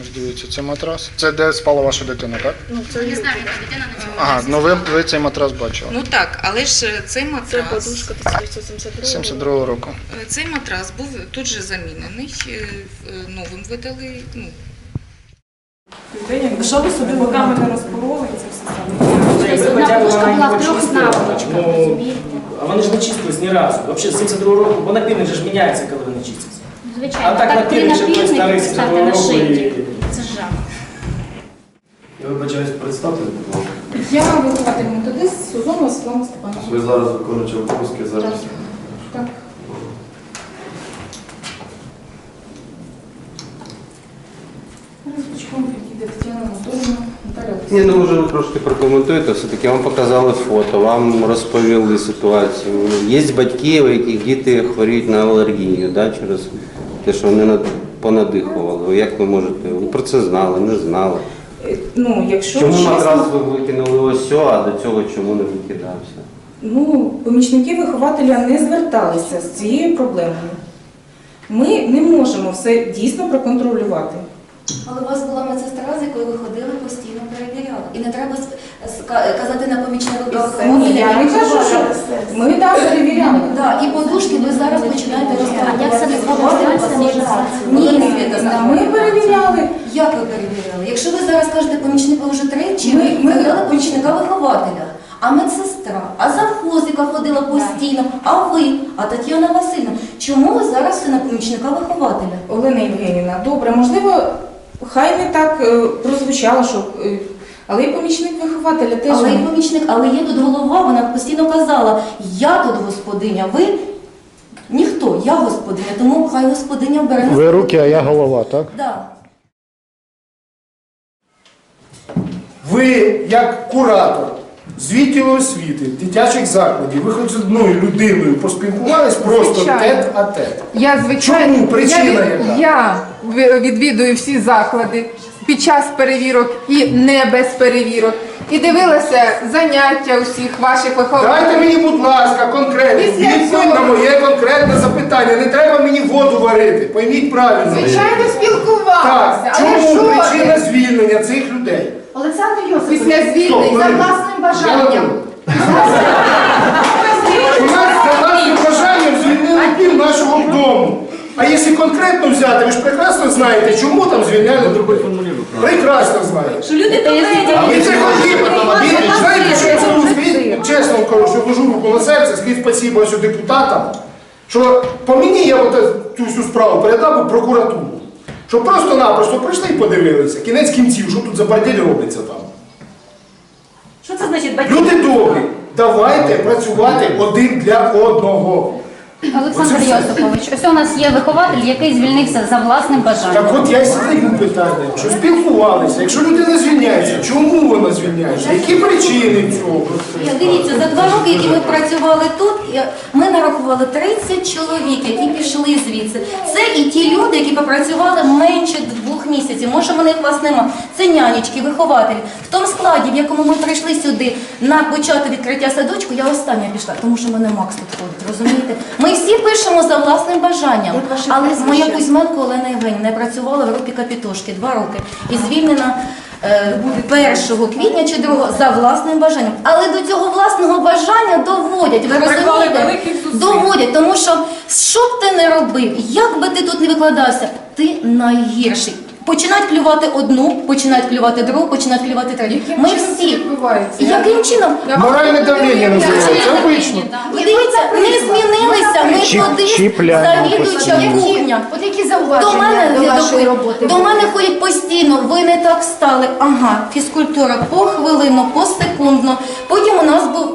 Ось дивіться, це матрас. Це де спала ваша дитина, так? Ну, це Не знаю, яка дитина на цьому. Ага, ну ви, ви цей матрас бачили. Ну так, але ж е, цей Це матрас, подушка 1972 72-го року. е, цей матрас був тут же замінений, е, новим видали. Ну, Якщо ви собі боками не розпороли, це все саме. Тобто одна подушка була в трьох наволочках, Ну, розумієте? а вони ж не чистились ні разу. Взагалі, з 72 року, бо напільник же ж міняється, коли вони чистяться. Звичайно, А так так три напільники ставте на 72 року шийки. і... Це жах. Я вибачаюсь, представте, будь ласка. Я вихователь методист Сузонова Світлана Степановна. Ви зараз виконуючи обов'язки зараз. Так. Наталя Ні, ну може ви трошки прокоментуєте. Все-таки вам показали фото, вам розповіли ситуацію. Є батьки, у яких діти хворіють на алергію, да, через те, що вони над- понадихували. Як ви можете? Ви про це знали, не знали. Е, Ну, якщо Чому чесно, матрас ви викинули ось а до цього чому не викидався? ну, помічники вихователя не зверталися з цією проблемою. Ми не можемо все дійсно проконтролювати. Але у вас була медсестра, з якою ви ходили, постійно перевіряли. І не треба казати на помічниках Ні, я не кажу, що ми так перевіряли. Да, і подушки ви зараз починаєте розказувати. Як це може, Ні, ми перевіряли. Як ви перевіряли? Якщо ви зараз кажете помічника вже тричі, Ми- перевіряли помічника вихователя. А медсестра, а завхоз, яка ходила постійно, а ви, а Тетяна Васильівна. Чому ви зараз все на помічника вихователя? Олена Євгенівна, добре, можливо, хай не так е, прозвучало, що. е, Але і помічник вихователя теж. Але не- помічник, але є тут голова, вона постійно казала, я тут господиня, ви ніхто, я господиня, тому хай господиня бере на Ви руки, а я голова, так? Да. Ви, як куратор з відділу освіти, дитячих закладів, ви хоч з одною людиною поспілкувались просто Звичайно. тет а тет. Я звичайно Чому? Причина я, яка? я відвідую всі заклади під час перевірок і не без перевірок. І дивилася заняття усіх ваших Дайте вихователів. мені, будь ласка, конкретну Після відповідь на моє конкретне запитання. Не треба мені воду варити. Пойміть правильно. Звичайно, спілкувалася, Так, але чому що причина звільнення цих людей? Олександр Після звільнень за власним бажанням. За нашим бажанням звільнили пів нашого дому. А якщо конкретно взяти, ви ж прекрасно знаєте, чому там звільняли других. Прекрасно знаєте. Що люди це хотіли. Ви знаєте, що я скажу? Скажіть, чесно кажу, що вложу руку на серце, скажіть спасибо ось депутатам, що по мені я от цю всю справу передав у прокуратуру. Щоб просто-напросто прийшли і подивилися. Кінець кінців, що тут за бордель робиться там. Що це значить батьки? Люди добрі, давайте працювати один для одного. Олександр Йосипович, ось у нас є вихователь, який звільнився за власним Так бажанням. от я й задаю питання, що спілкувалися, якщо людина звільняється, чому вона звільняється? Які причини цього? Дивіться, за два роки, які ми працювали тут, ми нарахували 30 чоловік, які пішли звідси. Це і ті люди, які попрацювали менше двох місяців. Може, в них вас нема. Це нянечки, вихователі. В тому складі, в якому ми прийшли сюди на почати відкриття садочку, я остання пішла, тому що мене Макс тут ходить. Розумієте? Ми всі пишемо за власним бажанням. Але моя Кузьменко Олена Євгенівна працювала в групі Капітошки два роки і звільнена. е, 1 квітня чи 2 за власним бажанням. Але до цього власного бажання доводять. Ви розумієте? Доводять, тому що що б ти не робив, як би ти тут не викладався, ти найгірший. Починають клювати одну, починають клювати другу, починають клювати третю. Яким Ми всі. відбувається? Яким чином? Моральне давлення називається, обично. Ви дивіться, ми змінилися, ми туди, завідуюча кухня. От які До зауваження мене, до до, вашої роботи? до мене ходять постійно, ви не так стали. Ага, фізкультура по хвилину, по секундно. Потім у нас був.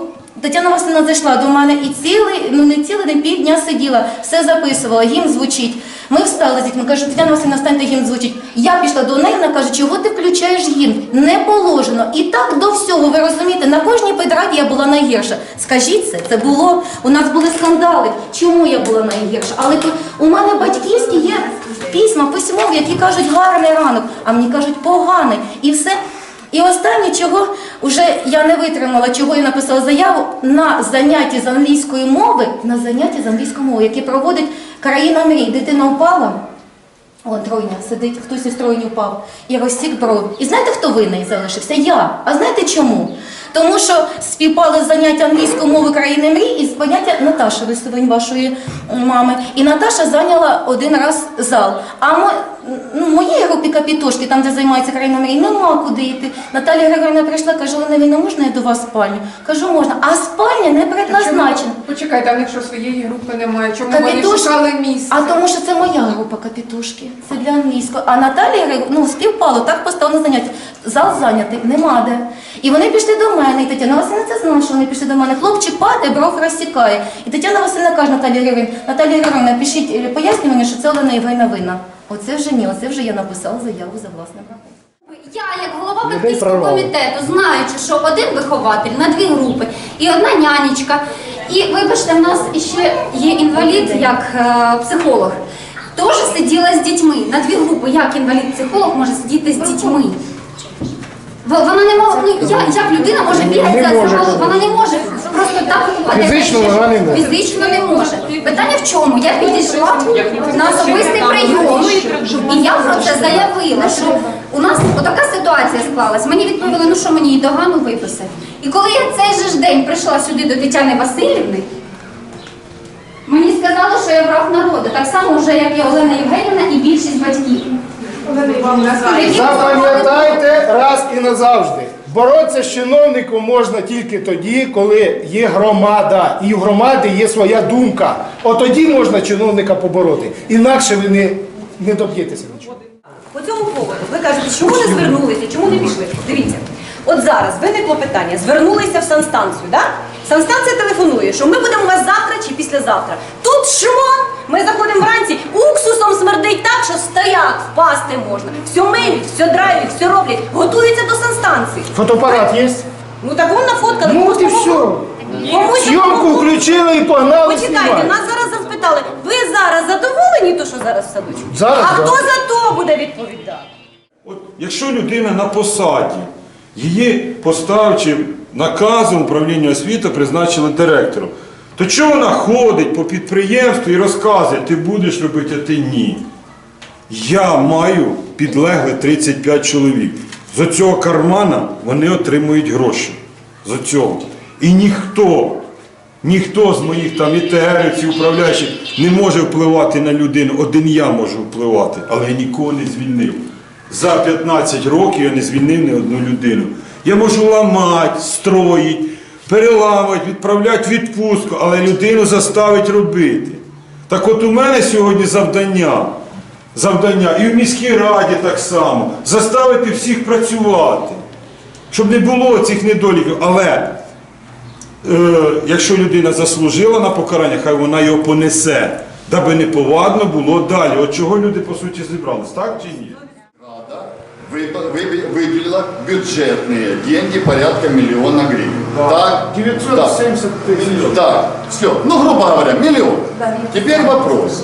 Тетяна Васильівна зайшла до мене і цілий, ну не цілий день півдня сиділа, все записувала, гімн звучить. Ми встали з дітьми, кажу, Тетяна Васильівна, встаньте, гімн звучить. Я пішла до неї, вона каже, чого ти включаєш гімн? Не положено. І так до всього, ви розумієте, на кожній педраді я була найгірша. Скажіть це, це було, у нас були скандали. Чому я була найгірша? Але у мене батьківські є письма, письмові, які кажуть гарний ранок, а мені кажуть поганий. І все. І останнє, чого вже я не витримала, чого я написала заяву на занятті з англійської мови, на занятті з англійської мови, які проводить країна мрій. Дитина впала, Вон тройня сидить, хтось із тройні впав і розсік брові. І знаєте, хто винний залишився? Я. А знаєте чому? Тому що співпали заняття англійської мови країни мрій із поняття Наташі Лисовень, вашої мами. І Наташа зайняла один раз зал. А мо, ну, моїй групі капітошки, там, де займається країна мрій, нема куди йти. Наталія Григорівна прийшла, каже, Олена Війна, можна я до вас спальню? Кажу, можна. А спальня не предназначена. Почекайте, а в них що своєї групи немає. Чому вони Капітошки- шукали місце? А тому що це моя група капітушки. Це для англійської. А Наталія Григорівна, ну, співпало, так поставлено заняття. Зал зайнятий, нема де. І вони пішли до мене, і Тетяна Васильівна це знала, що вони пішли до мене. Хлопчик падає, бров розсікає. І Тетяна Васильівна каже Наталії Григорівні, Наталія Григорівна, пишіть е, пояснювання, що це Олена Євгенівна винна. Оце вже ні, оце вже я написала заяву за власним рахунком. Я, як голова батьківського комітету, знаючи, що один вихователь на дві групи і одна нянечка, і вибачте, в нас ще є інвалід як е, психолог. Теж сиділа з дітьми на дві групи. Як інвалід-психолог може сидіти з дітьми? Во- Вона не може, ну я, як людина може бігати за може. собою, вона не може просто так Фізично вона не може. Фізично не може. Питання в чому? Я підійшла на особистий прийом, і я про це заявила, що у нас отака ситуація склалась. Мені відповіли, ну що мені їй догану виписати. І коли я цей же ж день прийшла сюди до Тетяни Васильівни, мені сказали, що я враг народу, так само вже, як і Олена Євгенівна і більшість батьків. Запам'ятайте раз і назавжди. Боротися з чиновником можна тільки тоді, коли є громада, і в громади є своя думка. От тоді можна чиновника побороти. Інакше ви не, не доб'єтеся нічого. По цьому поводу ви кажете, чому не звернулися, чому не пішли? Дивіться, от зараз виникло питання, звернулися в санстанцію, да? Санстанція телефонує, що ми будемо у вас завтра чи післязавтра. Тут шмон, ми заходимо вранці, уксусом смердить так, що стояк впасти можна. Все миють, все драйвять, все роблять, готуються до санстанції. Фотоапарат є? Ну так вон нафоткали. Ну от і все. Зйомку включили і погнали Почекайте, нас зараз розпитали, ви зараз задоволені, то що зараз в садочку? Зараз, а да. хто за то буде відповідати? От якщо людина на посаді, її поставчи наказом управління освіти призначили директором, то чого вона ходить по підприємству і розказує, ти будеш робити, а ти ні. Я маю підлеглих 35 чоловік. З цього кармана вони отримують гроші. З цього. І ніхто, ніхто з моїх там ІТРівців, управляючих не може впливати на людину. Один я можу впливати, але я нікого не звільнив. За 15 років я не звільнив ні одну людину. Я можу ламати, строїти, переламати, відправляти в відпустку, але людину заставить робити. Так от у мене сьогодні завдання, завдання і в міській раді так само, заставити всіх працювати, щоб не було цих недоліків. Але е, якщо людина заслужила на покарання, хай вона його понесе, даби неповадно було далі. От чого люди по суті зібрались, так чи ні? Вы- вы- выделила бюджетные деньги порядка миллиона Гривен. Так? 970 тисяч. Так, все. Ну, грубо говоря, миллион. Теперь вопрос.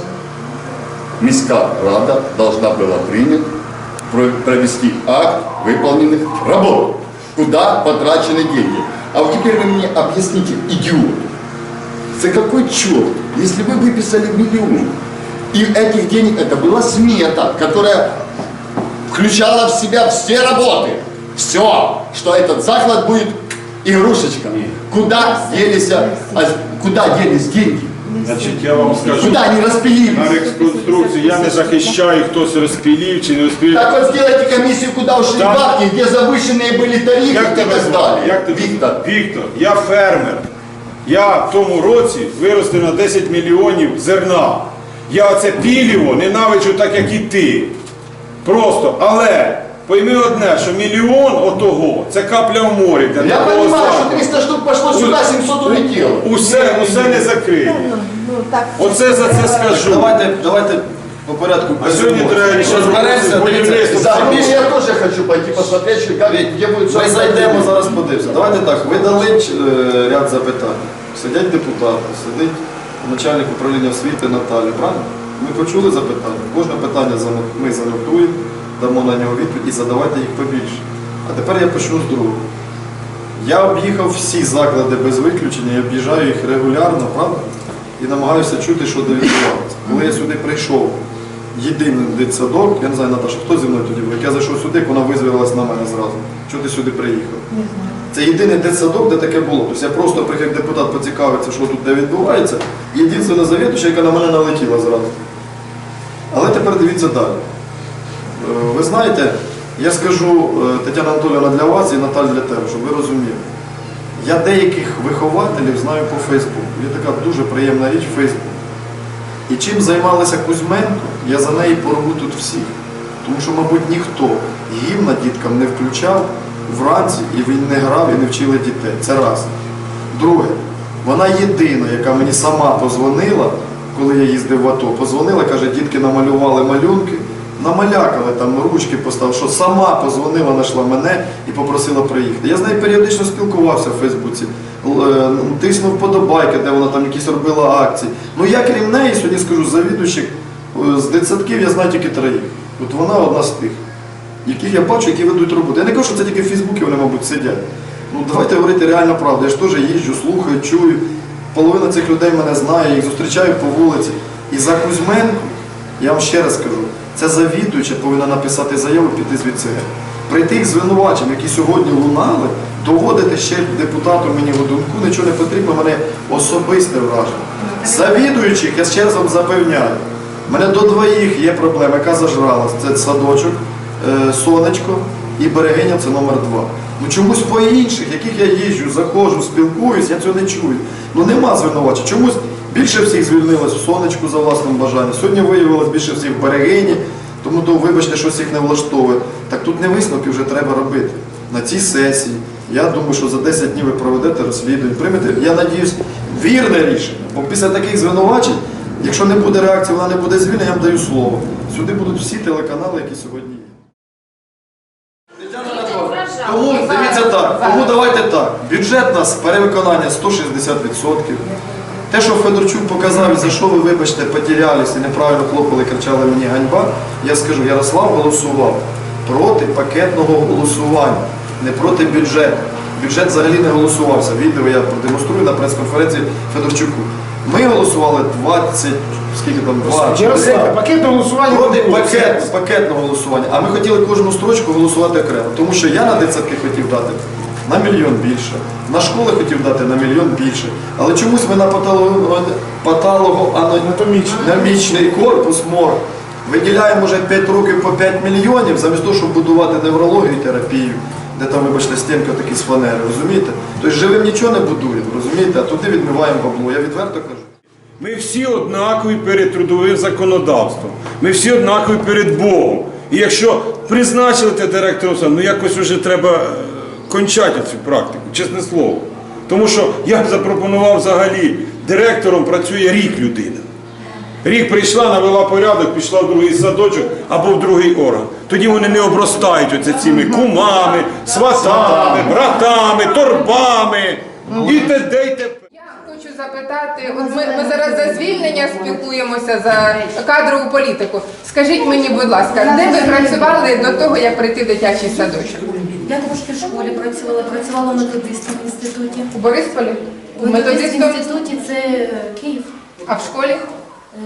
Миска Рада должна была принять, про- провести акт выполненных работ. Куда потрачены деньги? А вот теперь вы мне объясните, идиот, за какой черт, если вы выписали миллион, и этих денег это была смета, которая включала в себя все работы. Все, что этот заклад будет игрушечка. Куда делись, а, куда делись деньги? Значить, я вам скажу. Куда они распилились? На реконструкцію я не захищаю, хтось розпілів чи не розпілів. Так вот сделайте комиссию, куда ушли Так. бабки, где завышенные были тарифы Як и тебе так звати? далее. Як тебе Виктор. звати? Віктор, я фермер. Я в тому році виростив на 10 мільйонів зерна. Я оце піліво ненавиджу так, як і ти. Просто, але пойми одне, що мільйон отого це капля в морі для Я такого понимаю, закладу. что 300 штук пошло сюда, 700 улетело. Усе, усе не закриє. Оце за це скажу. Давайте, давайте по порядку. А сьогодні треба Що зберемося, будівництво. Ну, більше- я тоже хочу пойти посмотреть, что- как, где будет Ми зайдемо зараз подивимося. Давайте так, ви дали е, ряд запитань. Сидять депутати, сидить начальник управління освіти Наталя, правильно? Ми почули запитання. Кожне питання зано- ми занотуємо, дамо на нього відповідь і задавайте їх побільше. А тепер я почну з другого. Я об'їхав всі заклади без виключення, я об'їжджаю їх регулярно, правда? І намагаюся чути, що де відбувається. Коли я сюди прийшов єдиний дитсадок, я не знаю, Наташа, хто зі мною тоді був, як я зайшов сюди, вона визвірилась на мене зразу. Чого ти сюди приїхав? Це єдиний дитсадок, де таке було. Тобто я просто як депутат поцікавитися, що тут де відбувається. Єдине завідувача, яка на мене налетіла зразу. Але тепер дивіться далі. Е, Ви знаєте, я скажу е, Тетяна Анатолійовна для вас і Наталя для тебе, щоб ви розуміли. Я деяких вихователів знаю по Фейсбуку. Є така дуже приємна річ Фейсбук. І чим займалася Кузьменко, я за неї порву тут всіх. Тому що, мабуть, ніхто гімна діткам не включав вранці, і він не грав і не вчили дітей. Це раз. Друге, вона єдина, яка мені сама позвонила, коли я їздив в АТО, позвонила, каже, дітки намалювали малюнки, намалякали там ручки поставили, що сама позвонила, знайшла мене і попросила приїхати. Я з нею періодично спілкувався в Фейсбуці, е, тиснув подобайки, де вона там якісь робила акції. Ну я крім неї, сьогодні скажу, завідуючих е, з дитсадків я знаю тільки троїх. От вона одна з тих, яких я бачу, які ведуть роботу. Я не кажу, що це тільки в Фейсбуці вони, мабуть, сидять. Ну давайте говорити реально правду. Я ж теж їжджу, слухаю, чую. Половина цих людей мене знає, їх зустрічаю по вулиці. І за Кузьменко, я вам ще раз скажу, це завідуюча повинна написати заяву, піти звідси. При тих звинувачень, які сьогодні лунали, доводити ще депутату мені Годунку, нічого не потрібно, мене особисте враження. Завідуючих, я ще раз вам запевняю, в мене до двоїх є проблема, яка зажралась. Це садочок, е, сонечко і берегиня це номер два. Ну чомусь по інших, яких я їжджу, заходжу, спілкуюсь, я цього не чую. Ну нема звинувачень. Чомусь більше всіх звільнилось в сонечку за власним бажанням. Сьогодні виявилось більше всіх в берегині, тому то, вибачте, щось їх не влаштовує. Так тут не висновки вже треба робити. На цій сесії. Я думаю, що за 10 днів ви проведете розслідування, приймете, я надіюсь, вірне рішення. Бо після таких звинувачень, якщо не буде реакції, вона не буде звільнена, я вам даю слово. Сюди будуть всі телеканали, які сьогодні є. Тому дивіться так, тому давайте так. Бюджет у нас перевиконання 160%. Те, що Федорчук показав, і за що ви, вибачте, потерялись і неправильно хлопали, кричали мені ганьба, я скажу, Ярослав голосував проти пакетного голосування, не проти бюджету. Бюджет взагалі не голосувався. Відео я продемонструю на прес-конференції Федорчуку. Ми голосували 20, скільки там, 2 Ярослав, пакетне голосування Проти пакет, пакетного голосування. А ми хотіли кожну строчку голосувати окремо. Тому що я на дитсадки хотів дати на мільйон більше. На школи хотів дати на мільйон більше. Але чомусь ми на патолого- патологоанатомічний корпус МОР виділяємо вже 5 років по 5 мільйонів, замість того, щоб будувати неврологію і терапію. Де там, вибачте, стінки такі з фанери, розумієте? Тобто живим нічого не будуємо, розумієте? А туди відмиваємо бабло. Я відверто кажу. Ми всі однакові перед трудовим законодавством. Ми всі однакові перед Богом. І якщо призначили те директором, ну якось вже треба е, кончати цю практику, чесне слово. Тому що я б запропонував взагалі, директором працює рік людина. Рік прийшла, навела порядок, пішла в другий садочок або в другий орган. Тоді вони не обростають оце цими кумами, сватами, братами, торбами і т.д. і. Я хочу запитати, от ми, ми зараз за звільнення спілкуємося за кадрову політику. Скажіть мені, будь ласка, де ви працювали до того, як прийти в дитячий садочок? Я трошки в школі працювала, працювала в методистському інституті. У Борисполі? У В методистському інституті це е, Київ, А в школі? е,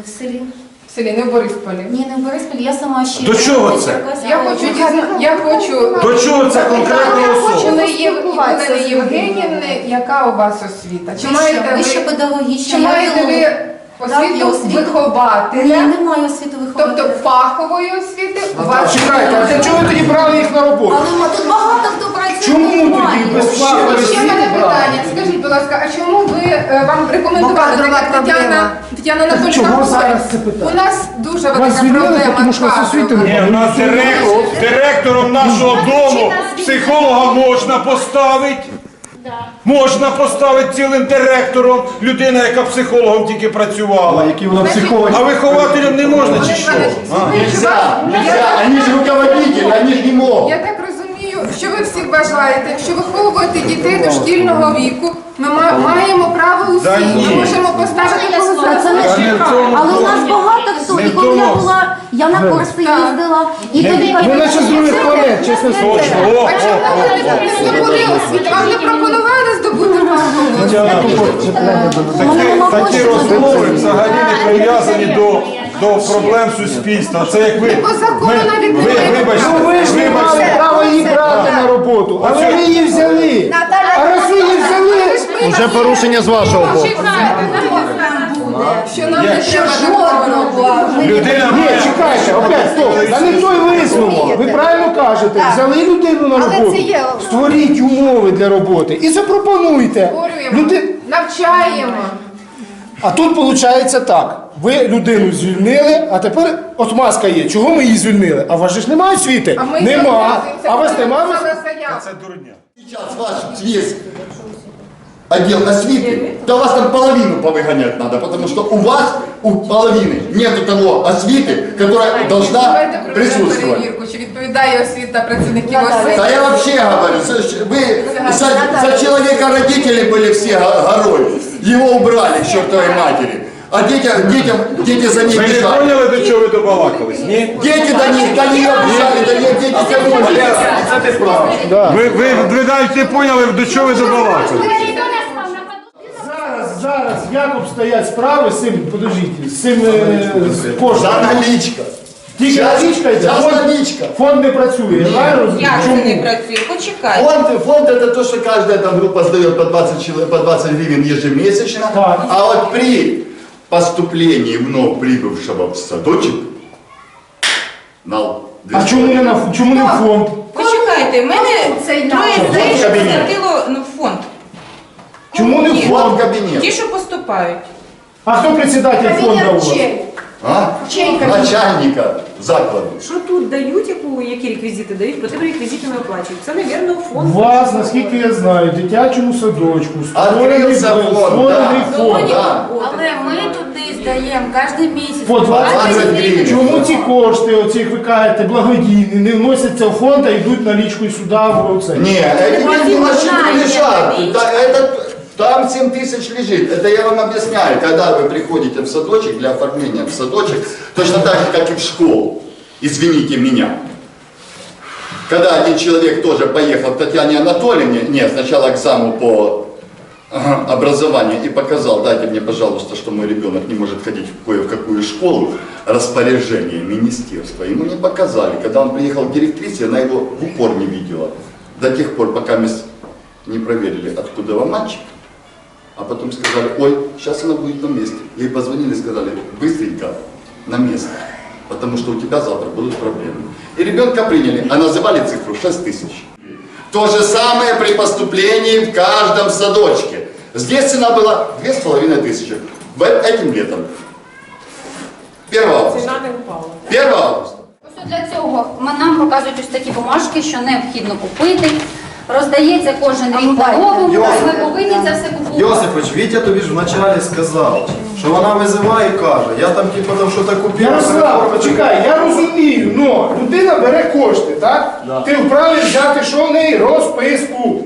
в селі. В селі, не в Борисполі. Ні, не в Борисполі, я сама ще. До чого це? Я хочу дізна... я хочу До чого це конкретна особа? Олени Єв... Олени Євгенівни, яка у вас освіта? Чи маєте вища ви, педагогічна. чи маєте ви освіту. Ні, вихователя? немає освіти вихователя. Тобто фахової освіти у вас Чекайте, а для чого ви тоді брали їх на роботу? Але тут багато хто працює. Чому тоді без Ще фахової ще в мене освіти питання. Скажіть, будь ласка, а чому ви е, вам рекомендували Бо так, як Тетяна, проблема. Тетяна чого говорить? зараз це питання? У нас дуже Вас велика звільнили, проблема тому що у вас освіти кадрова. немає. Ні, у нас директор, директором нашого дому психолога можна поставити. Можна поставити цілим директором людина, яка психологом тільки працювала. Які вона психологи? А вихователям не можна чи що? А? Нельзя, нельзя, они же руководители, они же не могут. Я так розумію, що ви всі бажаєте, якщо виховувати дітей дошкільного віку, ми ма- маємо право усі. Да ні. Ми можемо поставити Та це Та не в цьому Але у нас багато Не І коли я була, я на курси їздила. І тоді Ви наче з других планет, чесно слово. О, А чому ви не здобули освіту? Вам не пропонували здобути освіту? Такі, такі розмови взагалі не прив'язані до до проблем суспільства. Це як ви. по закону ви- навіть ви- немає. Вибачте, Ну ви ж не мали вибачте. права її брати на роботу, а ви її взяли. А раз ви її взяли, Уже порушення з вашого боку. Що нам не треба Жодного. Людина ні, чекайте, опять стоп, та не той висновок. Ви правильно кажете, взяли людину на Але роботу, це є- створіть умови для роботи і запропонуйте. Створюємо, Люди... навчаємо. А тут виходить так. Ви людину звільнили, а тепер от маска є. Чого ми її звільнили? А у вас же ж немає освіти? А ми Нема. А у вас немає? Це дурня. Сейчас ваш весь отдел освиты, да вас там половину повыгонять надо, потому что у вас, у половины, нету того освиты, которая должна Давайте проведемо присутствовать. перевірку, чи відповідає освіта працівників Да освіти. я вообще говорю, за- вы за, за человека родители были все го- горой, его убрали к чертовой матери, а детям, детям, дети за ней Ви не бежали. поняли, до чого ви добалакались? Ні? Дети до них, до нее бежали, до нее дети тянули. Це ти прав. Ви, ви, ви навіть не поняли, до чого ви добалакались. Зараз, як обстоять справи з цим, подождіть, з цим е, з коштом? За наличка. Тільки Щас- налічка йде, щас фонд, налічка. фонд не працює, я правильно розумію? Як це Чому? не працює? Почекай. Фонд, фонд это то, что каждая там группа сдает по 20, чело- по 20 гривен ежемесячно. Так. А вот при поступлении вновь прибывшего в садочек нал. А чому не, на, чому не в фонд? Почекайте, в мене Цей троє людей, що Кабінет. ну, в фонд. Чому не в Ні. фонд? Фонд. Ті, що поступають. А хто председатель фонду у вас? А? Чей кабінет? Начальника закладу. Що тут дають, яку, які реквізити дають, проте реквізити не оплачують. Це, мабуть, У вас, наскільки я знаю, в дитячому садочку створений, фонд, створений да. фонд. Да. Але ми туди здаємо кожен місяць. По 20 20 гривень. Чому ці кошти, оці, як ви кажете, благодійні, не вносяться в фонд, а йдуть налічкою сюди в оце? Не, эти деньги на счету лежат. Да, это, там 7 тысяч лежит. Это я вам объясняю. Когда вы приходите в садочек для оформления в садочек, точно так же, как и в школу. Извините меня. Когда один человек тоже поехал к Татьяне Анатольевне, нет, сначала к заму по образованию и показал, дайте мне, пожалуйста, что мой ребенок не может ходить в кое в какую школу, распоряжение министерства. Ему не показали. Когда он приехал к директрисе, она его в упор не видела. До тех пор, пока мы не проверили, откуда вам мальчик. А потом сказали, ой, сейчас она будет на месте. Ей позвонили и сказали, быстренько на место, потому что у тебя завтра будут проблемы. И ребенка приняли, а называли цифру 6 тысяч. То же самое при поступлении в каждом садочке. Здесь цена была 2500 в этим летом. 1 августа. 1 августа. Ось для цього нам показують ось такі бумажки, що необхідно купити. Роздається кожен рік Йосип. ми повинні це все купувати. Йосипович, Вітя тобі ж вначалі сказав, що вона визиває і каже, я там типу там що таку купив. Ярослав, почекай, я розумію, але людина бере кошти, так? Ти вправі взяти, що в неї розписку.